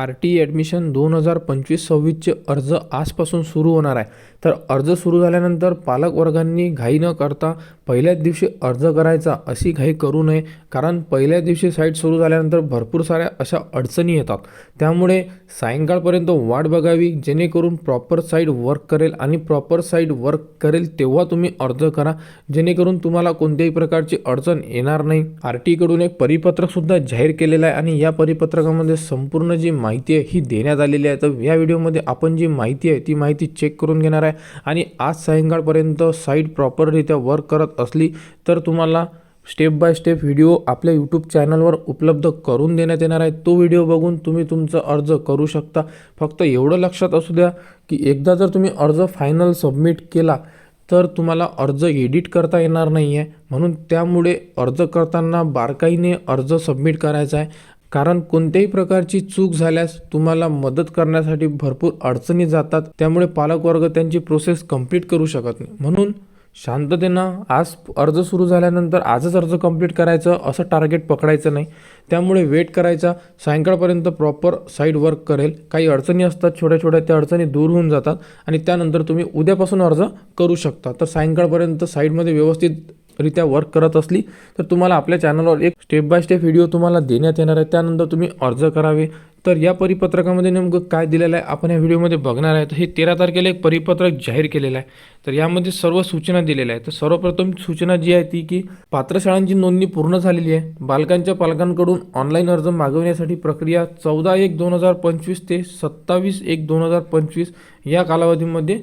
R T admission दोन हजार पंचवीस सव्वीसचे अर्ज आजपासून सुरू होणार आहे. तर अर्ज सुरू झाल्यानंतर पालकवर्गांनी घाई न करता पहिल्याच दिवशी अर्ज करायचा अशी घाई करू नये कारण पहिल्याच दिवशी साईट सुरू झाल्यानंतर भरपूर साऱ्या अशा अडचणी येतात. त्यामुळे सायंकाळपर्यंत वाट बघावी जेणेकरून प्रॉपर साईट वर्क करेल आणि प्रॉपर साईट वर्क करेल तेव्हा तुम्ही अर्ज करा जेणेकरून तुम्हाला कोणत्याही प्रकारची अडचण येणार नाही. आर टीकडून एक परिपत्रकसुद्धा जाहीर केलेलं आहे आणि या परिपत्रकामध्ये संपूर्ण जी माहिती आहे ही देण्यात आलेली आहे. तर या व्हिडिओमध्ये आपण जी माहिती आहे ती माहिती चेक करून घेणार आहे. आणि आज सायंकाळपर्यंत साईट प्रॉपररित्या वर्क करत असली तर तुम्हाला स्टेप बाय स्टेप व्हिडिओ आपल्या यूट्यूब चॅनलवर उपलब्ध करून देण्यात येणार आहे. तो व्हिडिओ बघून तुम्ही तुमचा अर्ज करू शकता. फक्त एवढं लक्षात असू द्या की एकदा जर तुम्ही अर्ज फायनल सबमिट केला तर तुम्हाला अर्ज एडिट करता येणार नाही आहे म्हणून त्यामुळे अर्ज करताना बारकाईने अर्ज सबमिट करायचा आहे. कारण कोणत्याही प्रकारची चूक झाल्यास तुम्हाला मदत करण्यासाठी भरपूर अडचणी जातात त्यामुळे पालकवर्ग त्यांची प्रोसेस कंप्लीट करू शकत नाही. म्हणून शांततेनं आज अर्ज सुरू झाल्यानंतर आजच अर्ज कंप्लीट करायचं असं टार्गेट पकडायचं नाही. त्यामुळे वेट करायचा सायंकाळपर्यंत प्रॉपर साईड वर्क करेल. काही अडचणी असतात छोट्या छोट्या त्या अडचणी दूर होऊन जातात आणि त्यानंतर तुम्ही उद्यापासून अर्ज करू शकता. तर सायंकाळपर्यंत साईडमध्ये व्यवस्थित रित्या वर्क करत असली तर तुम्हाला आपल्या चॅनलवर एक स्टेप बाय स्टेप व्हिडिओ तुम्हाला देण्यात येणार आहे. त्यानंतर तुम्ही अर्ज करावे. तर या परिपत्रकामध्ये नेमकं काय दिलेलं आहे आपण या व्हिडिओमध्ये बघणार आहे. तर हे तेरा तारखेला एक परिपत्रक जाहीर केलेलं आहे. तर यामध्ये सर्व सूचना दिलेल्या आहेत. तर सर्वप्रथम सूचना जी आहे ती की पात्र शाळांची नोंदणी पूर्ण झालेली आहे. बालकांच्या पालकांकडून ऑनलाईन अर्ज मागवण्यासाठी प्रक्रिया चौदा एक दोन हजार पंचवीस ते सत्तावीस एक दोन हजार पंचवीस या कालावधीमध्ये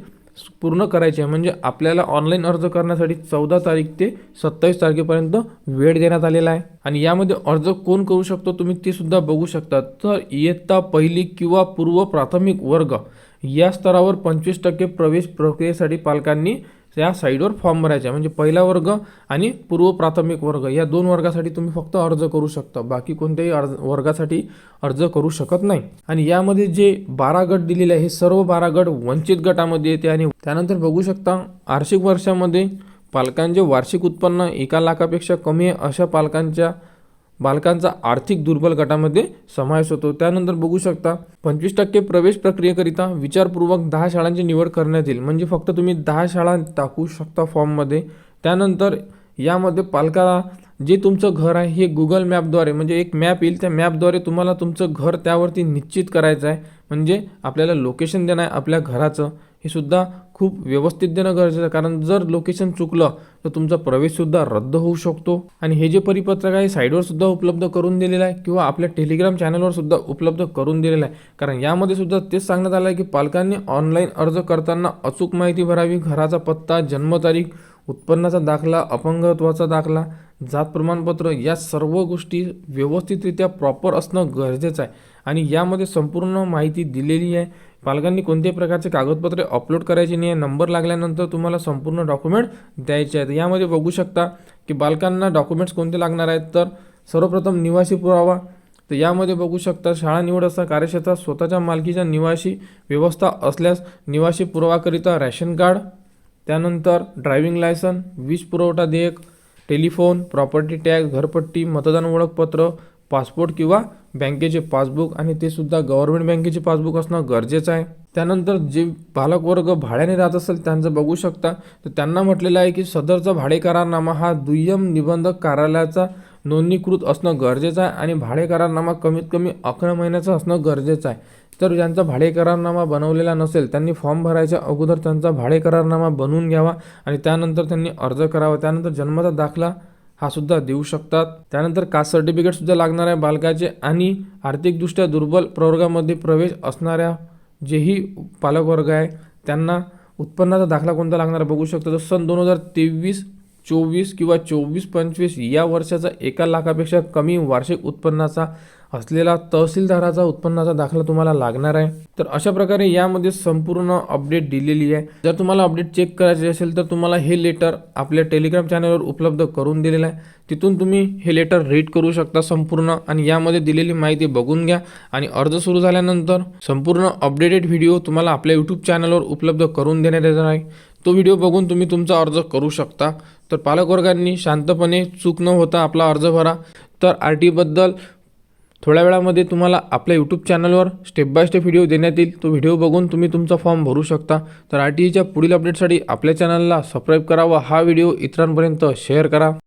पूर्ण करायची आहे. म्हणजे आपल्याला ऑनलाईन अर्ज करण्यासाठी चौदा तारीख ते सत्तावीस तारखेपर्यंत वेळ देण्यात आलेला आहे. आणि यामध्ये अर्ज कोण करू शकतो तुम्ही ते सुद्धा बघू शकता. तर इयत्ता पहिली किंवा पूर्व प्राथमिक वर्ग या स्तरावर पंचवीस टक्के प्रवेश प्रक्रियेसाठी पालकांनी या साईडवर फॉर्म भरायचे म्हणजे पहिला वर्ग आणि पूर्व प्राथमिक वर्ग या दोन वर्गासाठी तुम्ही फक्त अर्ज करू शकता. बाकी कोणत्याही अर्ज वर्गासाठी अर्ज करू शकत नाही. आणि यामध्ये जे बारा गट दिलेले आहे हे सर्व बारा गट वंचित गटामध्ये येते आणि त्यानंतर बघू शकता आर्षिक वर्षामध्ये पालकांचे वार्षिक उत्पन्न एका लाखापेक्षा कमी आहे अशा पालकांच्या बालकांचा आर्थिक दुर्बल गटामध्ये समावेश होतो. त्यानंतर बघू शकता पंचवीस टक्के प्रवेश प्रक्रियेकरिता विचारपूर्वक दहा शाळांची निवड करण्यात येईल. म्हणजे फक्त तुम्ही दहा शाळा टाकू शकता फॉर्ममध्ये. त्यानंतर यामध्ये पालकाला जे तुमचं घर आहे हे गुगल मॅपद्वारे म्हणजे एक मॅप येईल. त्या मॅपद्वारे तुम्हाला तुमचं घर त्यावरती निश्चित करायचं आहे. म्हणजे आपल्याला लोकेशन देणं आहे आपल्या घराचं. हे सुद्धा खूप व्यवस्थित देणं गरजेचं आहे. कारण जर लोकेशन चुकलं तर तुमचा प्रवेशसुद्धा रद्द होऊ शकतो. आणि हे जे परिपत्रक आहे साईडवर सुद्धा उपलब्ध करून दिलेलं आहे किंवा आपल्या टेलिग्राम चॅनलवर सुद्धा उपलब्ध करून दिलेलं आहे. कारण यामध्ये सुद्धा तेच सांगण्यात आलं आहे की पालकांनी ऑनलाईन अर्ज करताना अचूक माहिती भरावी घराचा पत्ता जन्मतारीख उत्पन्नाचा दाखला अपंगत्वाचा दाखला जात प्रमाणपत्र या सर्व गोष्टी व्यवस्थितरित्या प्रॉपर असणं गरजेचं आहे. आणि यामध्ये संपूर्ण माहिती दिलेली आहे. पालकांनी कोणत्याही प्रकारचे कागदपत्रे अपलोड करायचे नाही आहे नंबर लागल्यानंतर तुम्हाला संपूर्ण डॉक्युमेंट द्यायचे आहेत. यामध्ये बघू शकता की बालकांना डॉक्युमेंट्स कोणते लागणार आहेत तर सर्वप्रथम निवासी पुरावा. तर यामध्ये बघू शकता शाळा निवड असता कार्यक्षेत्रात स्वतःच्या मालकीच्या निवासी व्यवस्था असल्यास निवासी पुरावाकरिता रॅशन कार्ड त्यानंतर ड्रायव्हिंग लायसन वीज पुरवठा देयक टेलिफोन प्रॉपर्टी टॅक्स घरपट्टी मतदान ओळखपत्र पासपोर्ट किंवा बँकेचे पासबुक आणि ते सुद्धा गव्हर्नमेंट बँकेचे पासबुक असणं गरजेचं आहे. त्यानंतर जे पालकवर्ग भाड्याने राहत असेल त्यांचं बघू शकता. तर त्यांना म्हटलेलं आहे की सदरचा भाडे करारनामा हा दुय्यम निबंधक कार्यालयाचा नोंदणीकृत असणं गरजेचं आहे आणि भाडे करारनामा कमीत कमी अकरा महिन्याचा असणं गरजेचं आहे. तर ज्यांचा भाडे करारनामा बनवलेला नसेल त्यांनी फॉर्म भरायच्या अगोदर त्यांचा भाडे करारनामा बनवून घ्यावा आणि त्यानंतर त्यांनी अर्ज करावा. त्यानंतर जन्माचा दाखला हा सुद्धा देऊ शकतात. त्यानंतर कास्ट सर्टिफिकेट सुद्धा लागणार आहे बालकाचे आणि आर्थिकदृष्ट्या दुर्बल प्रवर्गामध्ये प्रवेश असणाऱ्या जेही पालकवर्ग आहे त्यांना उत्पन्नाचा दाखला कोणता लागणार आहे बघू शकतो. तर सन दोन हजार तेवीस चोवीस किंवा चोवीस पंचवीस या वर्षाचा एका लाखापेक्षा कमी वार्षिक उत्पन्नाचा असलेला तहसीलदाराचा उत्पन्नाचा दाखला तुम्हाला लागणार आहे. तर अशा प्रकारे यामध्ये संपूर्ण अपडेट दिलेली आहे. जर तुम्हाला अपडेट चेक करायचे असेल तर तुम्हाला हे लेटर आपल्या टेलिग्राम चॅनलवर उपलब्ध करून दिलेलं आहे. तिथून तुम्ही हे लेटर रीड करू शकता संपूर्ण आणि यामध्ये दिलेली माहिती बघून घ्या. आणि अर्ज सुरू झाल्यानंतर संपूर्ण अपडेटेड व्हिडिओ तुम्हाला आपल्या यूट्यूब चॅनलवर उपलब्ध करून देण्यात येणार आहे. तो व्हिडिओ बघून तुम्ही तुमचा अर्ज करू शकता. तर पालकवर्गांनी शांतपणे चूक न होता आपला अर्ज भरा. तर आर टीबद्दल थोड्या वेळामध्ये तुम्हाला आपल्या यूट्यूब चॅनलवर स्टेप बाय स्टेप व्हिडिओ देण्यात येईल. तो व्हिडिओ बघून तुम्ही तुमचा फॉर्म भरू शकता. तर आर टी ईच्या पुढील अपडेटसाठी आपल्या चॅनलला सबस्क्राईब करा व हा व्हिडिओ इतरांपर्यंत शेअर करा.